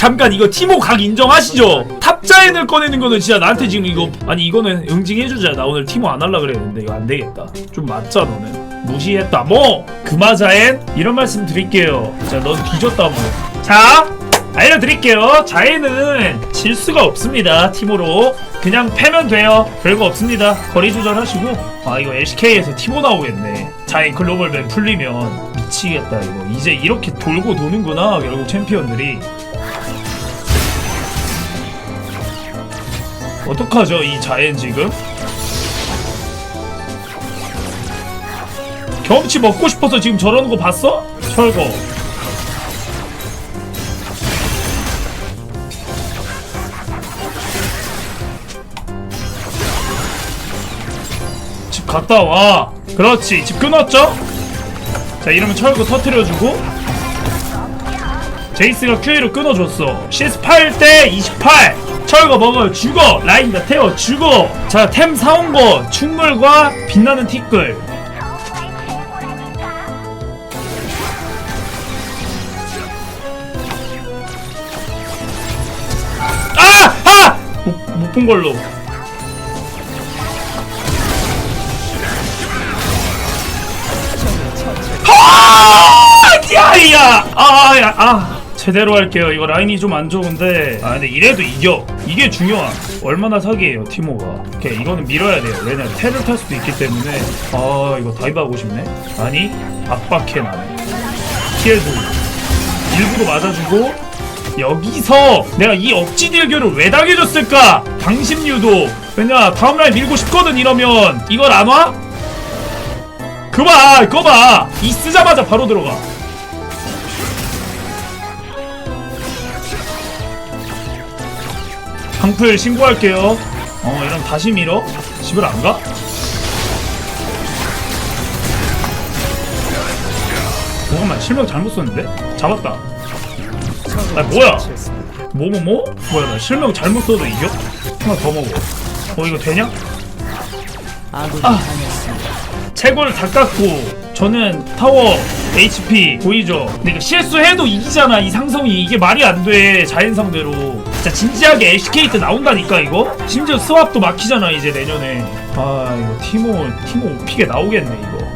잠깐 이거 티모 각 인정하시죠? 탑자인을 꺼내는 거는 진짜 나한테 지금 이거 아니 이거는 응징해주자. 나 오늘 티모 안 할라 그랬는데 이거 안 되겠다. 좀 맞자 너는 무시했다. 뭐? 금화자엔 이런 말씀 드릴게요. 자넌 뒤졌다 뭐자 알려드릴게요. 자에는 질 수가 없습니다 티모로. 그냥 패면 돼요. 별거 없습니다. 거리 조절하시고. 아 이거 LCK에서 티모 나오겠네. 자에 글로벌 맵 풀리면 미치겠다 이거. 이제 이렇게 돌고 도는구나 결국 챔피언들이 어떡하죠 이 자엔 지금 경험치 먹고 싶어서 지금 저러는 거 봤어? 철거 집 갔다 와 그렇지 집 끊었죠? 자 이러면 철거 터트려주고 제이스가 QA로 끊어줬어. CS 8 대 28 철거 먹어 죽어. 라인 다 태워 죽어. 자 템 사온 거 충물과 빛나는 티끌. 아! 아! 못 본 걸로. 야야. 아야 아 제대로 할게요. 이거 라인이 좀 안 좋은데. 아 근데 이래도 이겨. 이게 중요한. 얼마나 사기예요 티모가. 오케이 이거는 밀어야 돼요. 왜냐면 테를 탈 수도 있기 때문에. 아 이거 다이브 하고 싶네. 아니 압박해 나네 피해도 일부러 맞아주고 여기서 내가 이 억지 딜교를 왜 당해줬을까? 당신 유도. 왜냐 다음 라인 밀고 싶거든 이러면. 이걸 안 와? 그봐 그거 봐이 쓰자마자 바로 들어가 방풀 신고할게요 어 이러면 다시 밀어? 집을 안 가? 잠깐만 실명 잘못 썼는데? 잡았다 아 뭐야 뭐뭐뭐? 뭐야 나 실명 잘못 써도 이겨? 하나 더 먹어 어 이거 되냐? 아. 채굴 다 깎고 저는 타워 HP 보이죠? 근데 이거 실수해도 이기잖아 이 상성이 이게 말이 안 돼 자연상대로 진짜 진지하게 때 나온다니까 이거? 심지어 스왑도 막히잖아 이제 내년에. 아 이거 티모 티모 오피게 나오겠네 이거